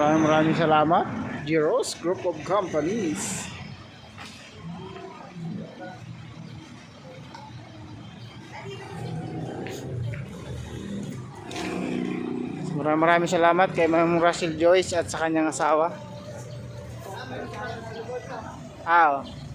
maraming maraming salamat. Giros Group of Companies. Maraming maraming salamat kay Ma'am Russell Joyce at sa kanyang asawa. Ah, oh.